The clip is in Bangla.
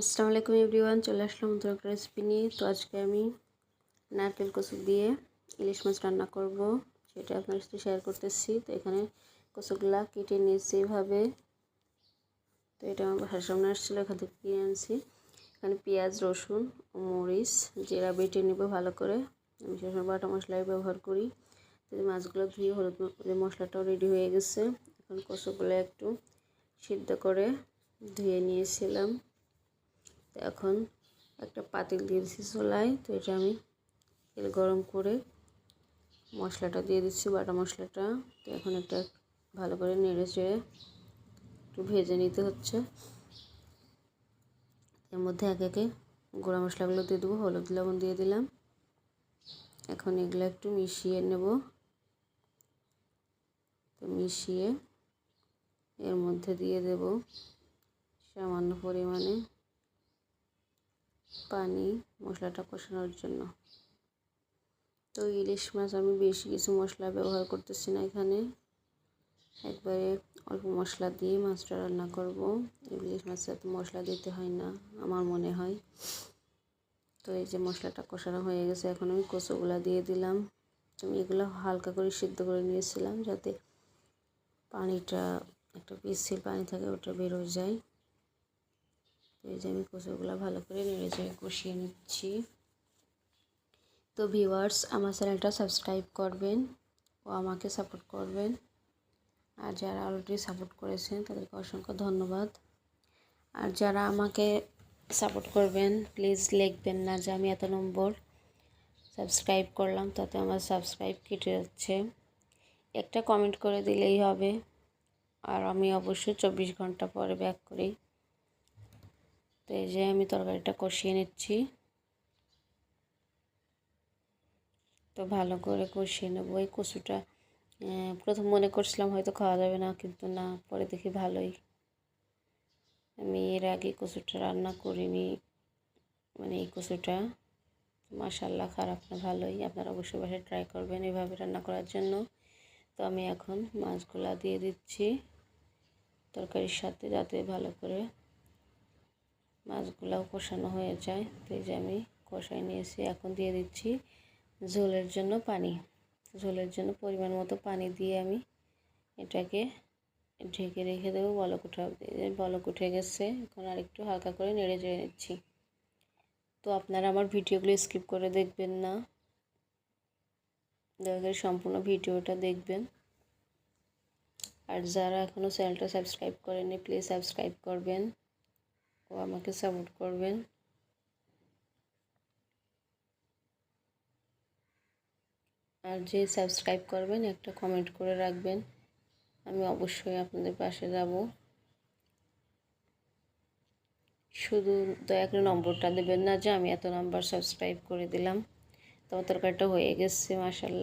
আসসালামু আলাইকুম এভরিওয়ান, চলে আসলাম নতুন একটা রেসিপি নিয়ে। তো আজকে আমি নারকেল কচু দিয়ে ইলিশ মাছ রান্না করব, সেটা আপনার সাথে শেয়ার করতেছি। তো এখানে কচুগুলা কেটে নিয়েছি এভাবে। তো এটা আমার বাসার সামনে আসছিল, এখান থেকে কিনে আনছি এখানে পেঁয়াজ, রসুন মরিচ, জিরা বেটে নিব ভালো করে। আমি সেসময় বাটা মশলাই ব্যবহার করি। তো মাছগুলো ধুয়ে হলুদ মশলাটাও রেডি হয়ে গেছে। এখন কচুগুলো একটু সিদ্ধ করে ধুয়ে নিয়েছিলাম। তো এখন একটা পাতিল দিয়ে দিচ্ছি চোলায়। তো এটা আমি তেল গরম করে মশলাটা দিয়ে দিচ্ছি, বাটা মশলাটা। তো এখন একটা ভালো করে নেড়ে চেড়ে একটু ভেজে নিতে হচ্ছে। এর মধ্যে একে একে গুঁড়া মশলাগুলো দিয়ে দেবো, হলুদ, লবণ দিয়ে দিলাম। এখন এগুলো একটু মিশিয়ে নেব। তো মিশিয়ে এর মধ্যে দিয়ে দেব সামান্য পরিমাণে পানি, মশলাটা কষানোর জন্য। তো ইলিশ মাছ আমি বেশি কিছু মশলা ব্যবহার করতেছি না এখানে। একবারে অল্প মশলা দিয়ে মাছটা রান্না করব। ইলিশ মাছে এত মশলা দিতে হয় না, আমার মনে হয়। তো এই যে মশলাটা কষানো হয়ে গেছে, এখন আমি কচুগুলা দিয়ে দিলাম। আমি এগুলো হালকা করে সিদ্ধ করে নিয়েছিলাম যাতে পানিটা, একটা পিসির পানি থাকে ওটা বেরো যায়। এই যে আমি কচুগুলো ভালো করে নেড়ে চেড়ে কষিয়ে নিচ্ছি। তো ভিউয়ার্স আমার চ্যানেলটা সাবস্ক্রাইব করবেন ও আমাকে সাপোর্ট করবেন। আর যারা অলরেডি সাপোর্ট করেছেন, তাদেরকে অসংখ্য ধন্যবাদ। আর যারা আমাকে সাপোর্ট করবেন প্লিজ লিখবেন না যে আমি এত নম্বর। সাবস্ক্রাইব করলাম, তাতে আমার সাবস্ক্রাইব কেটে যাচ্ছে। একটা কমেন্ট করে দিলেই হবে। আর আমি অবশ্যই চব্বিশ ঘণ্টা পরে ব্যাক করি। তো এই যে আমি তরকারিটা কষিয়ে নিচ্ছি। তো ভালো করে কষিয়ে নেব। এই কচুটা প্রথম মনে করছিলাম হয়তো খাওয়া যাবে না, কিন্তু না, পরে দেখি ভালোই। আমি এর আগে কচুটা রান্না করিনি মানে এই কচুটা। মাসাল্লাহ খারাপ না, ভালোই। আপনারা অবশ্যই বাসায় ট্রাই করবেন এভাবে রান্না করার জন্য। তো আমি এখন মাছগুলা দিয়ে দিচ্ছি তরকারির সাথে, যাতে ভালো করে মাছগুলাও কষানো হয়ে যায়। তো এই যে আমি কষাই নিয়েছি, এখন দিয়ে দিচ্ছি ঝোলের জন্য পানি। ঝোলের জন্য পরিমাণ মতো পানি দিয়ে আমি এটাকে ঢেকে রেখে দেবো, বলক উঠা, বলক উঠে গেছে। এখন আর একটু হালকা করে নেড়ে চেড়ে নিচ্ছি। তো আপনারা আমার ভিডিওগুলো স্কিপ করে দেখবেন না। দয়া করে সম্পূর্ণ ভিডিওটা দেখবেন। আর যারা এখনও চ্যানেলটা সাবস্ক্রাইব করেনি প্লিজ সাবস্ক্রাইব করবেন। আমাকে সাপোর্ট করবেন। আর যে সাবস্ক্রাইব করবেন, একটা কমেন্ট করে রাখবেন। আমি অবশ্যই আপনাদের পাশে যাব। শুধু দয়া করে নম্বরটা দেবেন না যে আমি এত নাম্বার সাবস্ক্রাইব করে দিলাম। তো তরকারিটা হয়ে গেছে মাসাল্লাহ